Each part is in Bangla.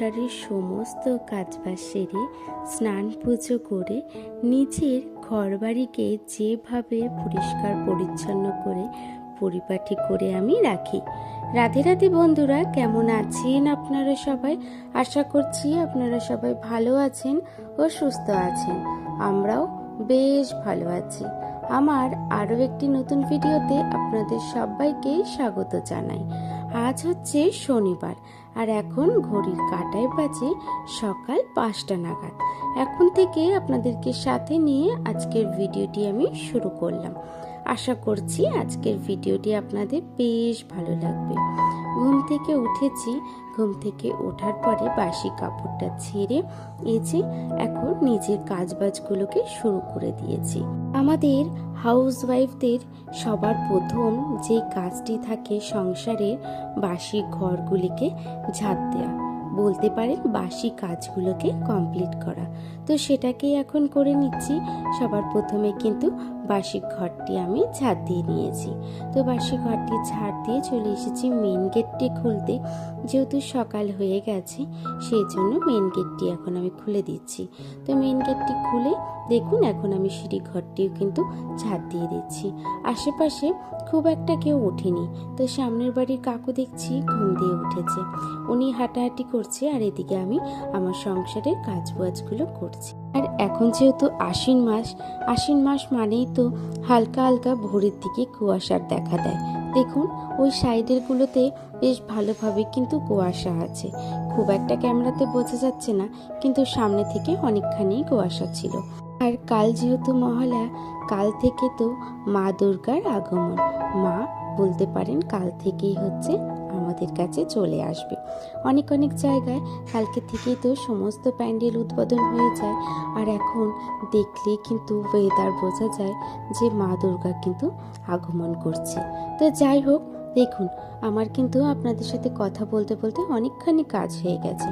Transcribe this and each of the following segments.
সংসারের সমস্ত কাজবাজ সেরে স্নান পুজো করে নিজের ঘরবাড়িকে যেভাবে পরিষ্কার পরিচ্ছন্ন করে পরিপাটি করে আমি রাখি। রাধে রাধে বন্ধুরা, কেমন আছেন আপনারা সবাই? আশা করছি আপনারা সবাই ভালো আছেন ও সুস্থ আছেন। আমরাও বেশ ভালো আছি। আমার আরও একটি নতুন ভিডিওতে আপনাদের সবাইকে স্বাগত জানাই। আজ হচ্ছে শনিবার, আর এখন ঘড়ির কাটায় বাজে সকাল পাঁচটা নাগাদ। এখন থেকে আপনাদেরকে সাথে নিয়ে আজকের ভিডিওটি আমি শুরু করলাম। আশা করছি আজকের ভিডিওটি আপনাদের বেশ ভালো লাগবে। ঘুম থেকে উঠেছি। ঘুম থেকে ওঠার পরে বাসি কাপড়টা ছেড়ে যে এখন নিজের কাজবাজগুলোকে শুরু করে দিয়েছি। আমাদের হাউস ওয়াইফদের সবার প্রথম যে কাজটি থাকে সংসারের বাসি ঘরগুলিকে ঝাঁপ দেওয়া বলতে পারেন বাসি কাজগুলোকে কমপ্লিট করা। তো সেটাকেই এখন করে নিচ্ছি। সবার প্রথমে কিন্তু বাসি ঘরটি আমি ঝাড় দিয়ে নিয়েছি। তো বার্ষিক ঘরটি ঝাড় দিয়ে চলে এসেছি মেন গেটটি খুলতে। যেহেতু সকাল হয়ে গেছে, সেই জন্য মেন গেটটি এখন আমি খুলে দিচ্ছি। তো মেন গেটটি খুলে দেখুন, এখন আমি সিঁড়ি ঘরটিও কিন্তু ঝাড় দিয়ে দিচ্ছি। আশেপাশে খুব একটা কেউ ওঠেনি। তো সামনের বাড়ির কাকু দেখছি ঘুম দিয়ে উঠেছে। উনি হাঁটাহাঁটি করছে আর এদিকে আমি আমার সংসারের কাজ বাজগুলো করছি। আর এখন যেহেতু আশ্বিন মাস আশ্বিন মাস মানেই তো হালকা হালকা ভোরের দিকে কুয়াশার দেখা দেয়। দেখুন, ওই সাইডের গুলোতে বেশ ভালোভাবে কিন্তু কুয়াশা আছে। খুব একটা ক্যামেরাতে বোঝা যাচ্ছে না, কিন্তু সামনে থেকে অনেকখানি কুয়াশা ছিল। আর কাল যেহেতু মহালয়া, কাল থেকে তো মা দুর্গার আগমন। মা বলতে পারেন কাল থেকেই হচ্ছে আমাদের কাছে চলে আসবে। অনেক অনেক জায়গায় কালকে থেকেই তো সমস্ত প্যান্ডেল উদ্বোধন হয়ে যায়। আর এখন দেখলে কিন্তু ওয়েদার বোঝা যায় যে মা দুর্গা কিন্তু আগমন করছে। তো যাই হোক, দেখুন, আমার কিন্তু আপনাদের সাথে কথা বলতে বলতে অনেকখানি কাজ হয়ে গেছে।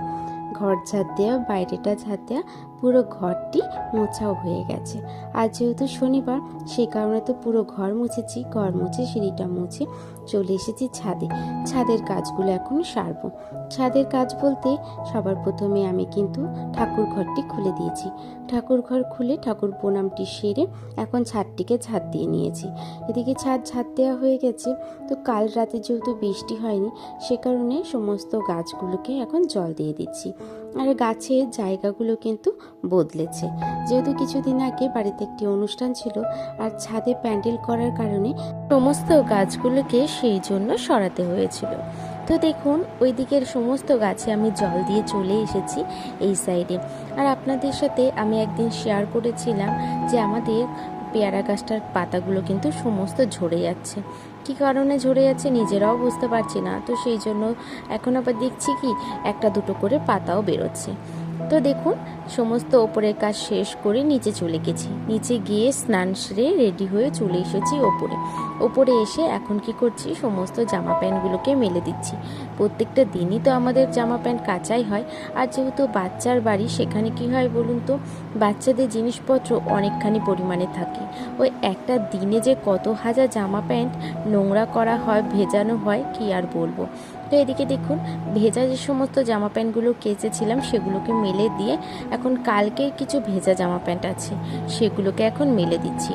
ঘর ঝাড় দেওয়া বাইরেটা ঝাড় দেওয়া পুরো ঘরটি মোছাও হয়ে গেছে। আর যেহেতু শনিবার, সেই কারণে তো পুরো ঘর মুছেছি, ঘর মুছে সিঁড়িটা মুছে চলে এসেছি ছাদে। ছাদের কাজগুলো এখন সারবো। ছাদের কাজ বলতে সবার প্রথমে আমি কিন্তু ঠাকুর ঘরটি খুলে দিয়েছি। ঠাকুর ঘর খুলে ঠাকুর প্রণামটি সেরে এখন ছাদটিকে ছাদ দিয়ে নিয়েছি। এদিকে ছাদ ছাদ দেওয়া হয়ে গেছে, তো কাল রাতে যেহেতু বৃষ্টি হয়নি, সে কারণে সমস্ত গাছগুলোকে এখন জল দিয়ে দিচ্ছি। আর গাছের জায়গাগুলো কিন্তু বদলেছে। যেহেতু কিছুদিন আগে বাড়িতে একটি অনুষ্ঠান ছিল আর ছাদে প্যান্ডেল করার কারণে সমস্ত গাছগুলোকে সেই জন্য সরাতে হয়েছিল। তো দেখুন, ওই দিকের সমস্ত গাছে আমি জল দিয়ে চলে এসেছি এই সাইডে। আর আপনাদের সাথে আমি একদিন শেয়ার করেছিলাম যে আমাদের পেয়ারা গাছটার পাতাগুলো কিন্তু সমস্ত ঝরে যাচ্ছে। কী কারণে ঝরে যাচ্ছে নিজেরাও বুঝতে পারছি না। তো সেই জন্য এখন আবার দেখছি কি, একটা দুটো করে পাতাও বেরোচ্ছে। তো দেখুন, সমস্ত ওপরের কাজ শেষ করে নিচে চলে গেছি। নিচে গিয়ে স্নান সেরে রেডি হয়ে চলে এসেছি ওপরে। ওপরে এসে এখন কি করছি? সমস্ত জামা প্যান্টগুলোকে মেলে দিচ্ছি। প্রত্যেকটা দিনই তো আমাদের জামা প্যান্ট কাচাই হয়। আর যেহেতু বাচ্চার বাড়ি, সেখানে কি হয় বলুন তো? বাচ্চাদের জিনিসপত্র অনেকখানি পরিমাণে থাকে। ওই একটা দিনে যে কত হাজার জামা প্যান্ট নোংরা করা হয়, ভেজানো হয়, কি আর বলব? তো এদিকে দেখুন, ভেজা যে সমস্ত জামা প্যান্টগুলো কেচেছিলাম সেগুলোকে মেলে দিয়ে এখন কালকে কিছু ভেজা জামা প্যান্ট আছে, সেগুলোকে এখন মেলে দিচ্ছি।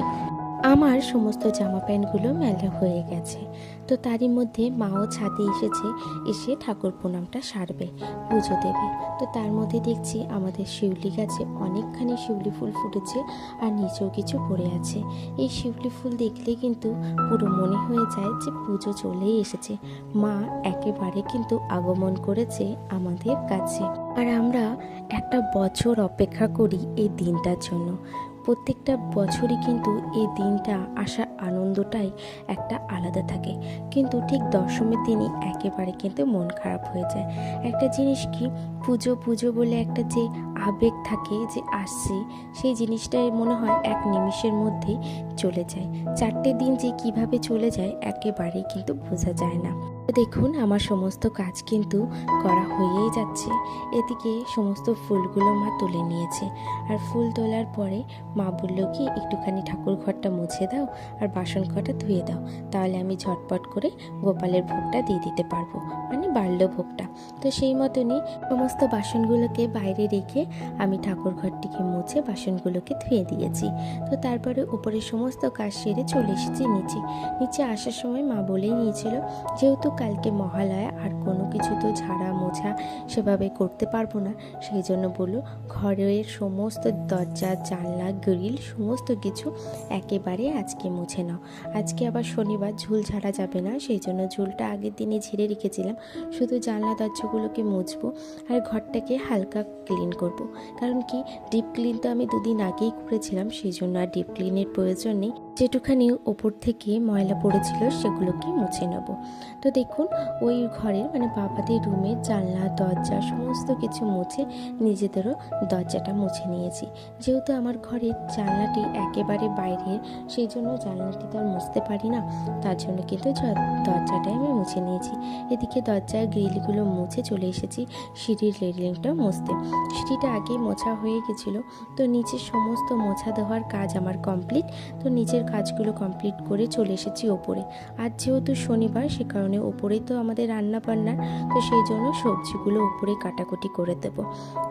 আমার সমস্ত জামা প্যান্টগুলো মেলা হয়ে গেছে। তো তারই মধ্যে মাও ছাদে এসেছে, এসে ঠাকুর প্রণামটা সারবে, পুজো দেবে। তো তার মধ্যে দেখছি আমাদের শিউলি গাছে অনেকখানি শিউলি ফুল ফুটেছে আর নিচেও কিছু পড়ে আছে। এই শিউলি ফুল দেখলে কিন্তু পুরো মনে হয়ে যায় যে পুজো চলেই এসেছে। মা একেবারে কিন্তু আগমন করেছে আমাদের কাছে। আর আমরা একটা বছর অপেক্ষা করি এই দিনটার জন্য। প্রত্যেকটা বছরই কিন্তু এই দিনটা আসার আনন্দটাই একটা আলাদা থাকে। কিন্তু ঠিক দশমীর দিনই একেবারে কিন্তু মন খারাপ হয়ে যায়। একটা জিনিস কি? পুজো পুজো বলে একটা যে আবেগ থাকে যে আসছে, সেই জিনিসটাই মনে হয় এক নিমিষের মধ্যেই চলে যায়। চারটে দিন যে কীভাবে চলে যায় একেবারেই কিন্তু বোঝা যায় না। দেখুন, আমার সমস্ত কাজ কিন্তু করা হয়েই যাচ্ছে। এদিকে সমস্ত ফুলগুলো মা তুলে নিয়েছে। আর ফুল তোলার পরে মা বলল কি, একটুখানি ঠাকুর ঘরটা মুছে দাও আর বাসন কটা ধুয়ে দাও। তাহলে আমি ঝটপট করে গোপালের ভোগটা দিয়ে দিতে পারব। মানে বাড়ল ভোগটা। তো সেই মতনই সমস্ত বাসনগুলোকে বাইরে রেখে আমি ঠাকুর ঘরটিকে মুছে বাসনগুলোকে ধুয়ে দিয়েছি। তো তারপরে উপরে সমস্ত কাজ সেরে চলে এসেছি নিচে। নিচে আসার সময় মা বলেই নিয়েছিল, যেহেতু কালকে মহালয়া আর কোনো কিছু তো ঝাড়া মোছা সেভাবে করতে পারব না। সেই জন্য বলল, ঘরের সমস্ত দরজা, জানলা, গ্রিল, সমস্ত কিছু একেবারে আজকে মুছে নাও। আজকে আবার শনিবার, ঝুল ঝাড়া যাবে না। সেই জন্য ঝুলটা আগের দিনে ঝেড়ে রেখেছিলাম। শুধু জানলা দরজাগুলোকে মুছবো আর ঘরটাকে হালকা ক্লিন করব। কারণ কি, ডিপ ক্লিন তো আমি দুদিন আগেই করেছিলাম। সেই জন্য আর ডিপ ক্লিনের প্রয়োজন নেই। যেটুখানি ওপর থেকে ময়লা পড়েছিল সেগুলোকে মুছে নেব। তো দেখুন, ওই ঘরের মানে বাবাদের রুমের জানলা, দরজা সমস্ত কিছু মুছে নিজেদেরও দরজাটা মুছে নিয়েছি। যেহেতু আমার ঘরের জানলাটি একেবারে বাইরের, সেই জন্য জানলাটি তো আর মুছতে পারি না, তার জন্য কিন্তু দরজাটাই আমি মুছে নিয়েছি। এদিকে দরজার গ্রিলগুলো মুছে চলে এসেছি, সিঁড়ির রেলিংটা মুছতে। সিঁড়িটা আগেই মোছা হয়ে গেছিল, তো নিচে সমস্ত মোছা দেওয়ার কাজ আমার কমপ্লিট, তো নিচের কাজগুলো কমপ্লিট করে চলে এসেছি ওপরে। আজ যেহেতু শনিবার, সে কারণে ওপরেই তো আমাদের রান্না বান্নার তো সেই জন্য সবজিগুলো ওপরে কাটাকুটি করে দেব।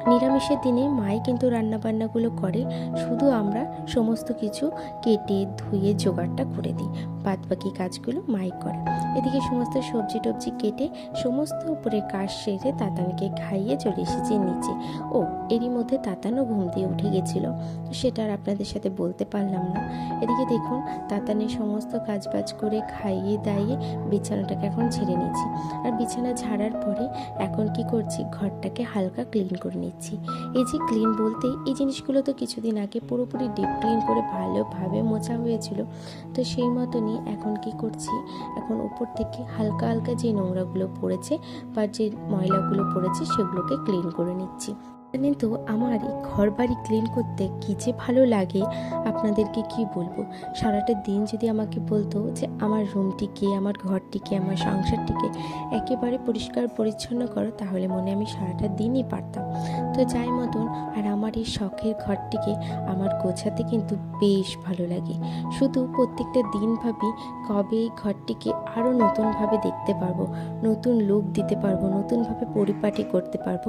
নিরামিষের দিনে মাই কিন্তু রান্না বান্নাগুলো করে, শুধু আমরা সমস্ত কিছু কেটে, ধুয়ে, জোগাড়টা করে দিই। বাদ বাকি কাজগুলো মাই করে। এদিকে সমস্ত সবজি টবজি কেটে, সমস্ত উপরে কাজ সেরে তাতানকে খাইয়ে চলে এসেছি নিচে। ও, এরই মধ্যে তাতানও ঘুম দিয়ে উঠে গেছিল। সেটা আর আপনাদের সাথে বলতে পারলাম না। এদিকে দেখুন, তাতানের সমস্ত কাজবাজ করে খাইয়ে দাইয়ে বিছানাটাকে এখন ঝেড়ে নিচ্ছি। আর বিছানা ঝাড়ার পরে এখন কি করছি, ঘরটাকে হালকা ক্লিন করে নিচ্ছি। এই যে ক্লিন বলতে এই জিনিসগুলো তো কিছুদিন আগে পুরোপুরি ডিপ ক্লিন করে ভালোভাবে মোছা হয়েছিল। তো সেই মতনই এখন কি করছি, এখন উপর থেকে হালকা হালকা যে নোংরাগুলো পড়েছে বা যে ময়লাগুলো পড়েছে সেগুলোকে ক্লিন করে নিচ্ছি। জানেন তো, আমার এই ঘর বাড়ি ক্লিন করতে কী যে ভালো লাগে, আপনাদেরকে কি বলব? সারাটা দিন যদি আমাকে বলতো যে আমার রুমটিকে আমার ঘরটিকে, আমার সংসারটিকে একেবারে পরিষ্কার পরিচ্ছন্ন করো, তাহলে মনে আমি সারাটা দিনই পারতাম। তো যাই মতন, আর আমার এই শখের ঘরটিকে আমার গোছাতে কিন্তু বেশ ভালো লাগে। শুধু প্রত্যেকটা দিন ভাবি কবে এই ঘরটিকে আরও নতুনভাবে দেখতে পারব, নতুন লুক দিতে পারব, নতুনভাবে পরিপাটি করতে পারব,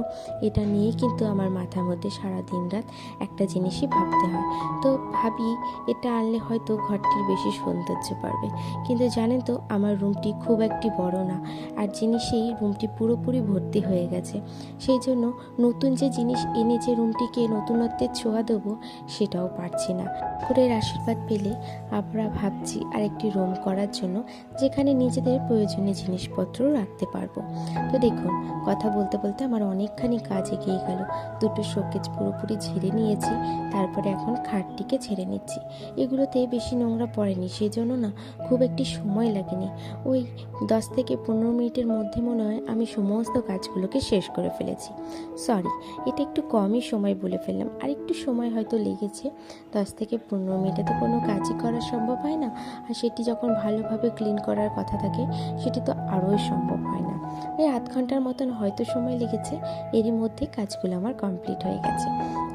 এটা নিয়ে কিন্তু আমার মাথার মধ্যে সারা দিন রাত একটা জিনিসই ভাবতে হয়। তো ভাবি, এটা আনলে হয়তো ঘরটির বেশি সৌন্দর্য পারবে কিন্তু জানেন তো, আমার রুমটি খুব একটি বড় না, আর জিনিসেই রুমটি পুরোপুরি ভর্তি হয়ে গেছে। সেই জন্য নতুন যে জিনিস এনে যে রুমটিকে নতুনত্বের ছোঁয়া দেবো, সেটাও পারছি না। ঠাকুরের আশীর্বাদ পেলে আমরা ভাবছি আরেকটি রুম করার জন্য, যেখানে নিজেদের প্রয়োজনীয় জিনিসপত্র রাখতে পারব। তো দেখুন, কথা বলতে বলতে আমার অনেকখানি কাজ এগিয়ে গেল। দুটো শোকেজ পুরোপুরি ঝেড়ে নিয়েছি, তারপরে এখন খাটটিকে ঝেড়ে নিচ্ছি। এগুলোতে বেশি নোংরা পড়েনি সেই জন্য না, খুব একটি সময় লাগেনি। ওই দশ থেকে পনেরো মিনিটের মধ্যে মনে হয় আমি সমস্ত কাজগুলোকে শেষ করে ফেলেছি। সরি, এটা একটু কমই সময় বলে ফেললাম। আর একটু সময় হয়তো লেগেছে। দশ থেকে পনেরো মিনিটে তো কোনো কাজই করা সম্ভব হয় না। আর সেটি যখন ভালোভাবে ক্লিন করার কথা থাকে, সেটি তো আরোই সম্ভব হয় না। এই আধ ঘণ্টার মতন হয়তো সময় লেগেছে, এরই মধ্যে কাজগুলো আমার কমপ্লিট হয়ে গেছে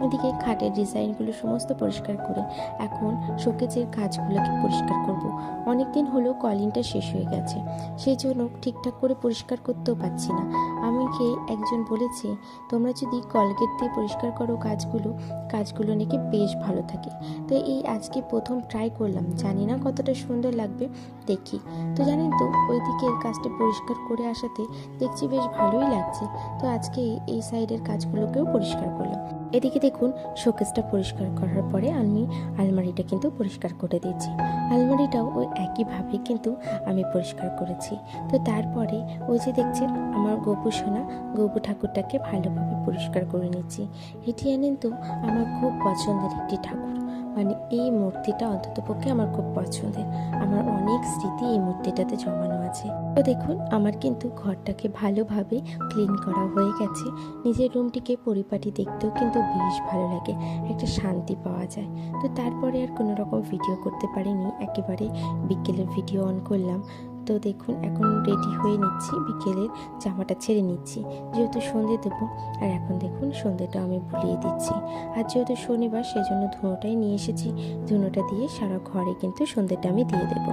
এদিকে খাটের ডিজাইনগুলো সমস্ত পরিষ্কার করে এখন শোকেজের কাজগুলোকে পরিষ্কার করব। অনেক দিন হলো কলিংটা শেষ হয়ে গেছে, সেই জন্য ঠিকঠাক করে পরিষ্কার করতেও পারছি না আমাকে একজন বলেছে, তোমরা যদি কলগেট দিয়ে পরিষ্কার করো কাজগুলো কাজগুলো নাকি বেশ ভালো থাকে। তো এই আজকে প্রথম ট্রাই করলাম। জানি না কতটা সুন্দর লাগবে, দেখি। তো জানেন তো ওই দিকের কাজটা পরিষ্কার করে আসাতে দেখছি বেশ ভালোই লাগছে। তো আজকে এই সাইডের কাজগুলোকেও পরিষ্কার করলাম। এদিকে দেখুন শোকেসটা পরিষ্কার করার পরে আমি আলমারিটা কিন্তু পরিষ্কার করে দিয়েছি। আলমারিটাও ওই একইভাবে কিন্তু আমি পরিষ্কার করেছি। তো তারপরে ওই যে দেখছেন আমার গোপু সোনা, গোপু ঠাকুরটাকে ভালোভাবে পরিষ্কার করে নিচ্ছি। এটি আনেন তো আমার খুব পছন্দের একটি ঠাকুর। মানে এই মূর্তিটা অন্ততপক্ষে আমার খুব পছন্দের। আমার অনেক স্মৃতি এই মূর্তিটাতে জমানো আছে। তো দেখুন, আমার কিন্তু ঘরটাকে ভালোভাবে ক্লিন করা হয়ে গেছে। নিজের রুমটিকে পরিপাটি দেখতেও কিন্তু বেশ ভালো লাগে। একটা শান্তি পাওয়া যায়। তো তারপরে আর কোনো রকম ভিডিও করতে পারিনি। একেবারে বিকেলের ভিডিও অন করলাম। তো দেখুন, এখন রেডি হয়ে নিচ্ছি। বিকেলের জামাটা ছেড়ে নিচ্ছি। যেহেতু সন্ধে দেবো, আর এখন দেখুন সন্ধেটা আমি ভুলিয়ে দিচ্ছি। আর যেহেতু শনিবার, সেজন্য ধুনোটাই নিয়ে এসেছি। ধুনোটা দিয়ে সারা ঘরে কিন্তু সন্ধেটা আমি দিয়ে দেবো।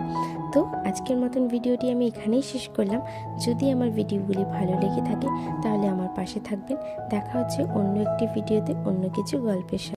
তো আজকের মতন ভিডিওটি আমি এখানেই শেষ করলাম। যদি আমার ভিডিওগুলি ভালো লেগে থাকে, তাহলে আমার পাশে থাকবেন। দেখা হচ্ছে অন্য একটি ভিডিওতে অন্য কিছু গল্পের সাথে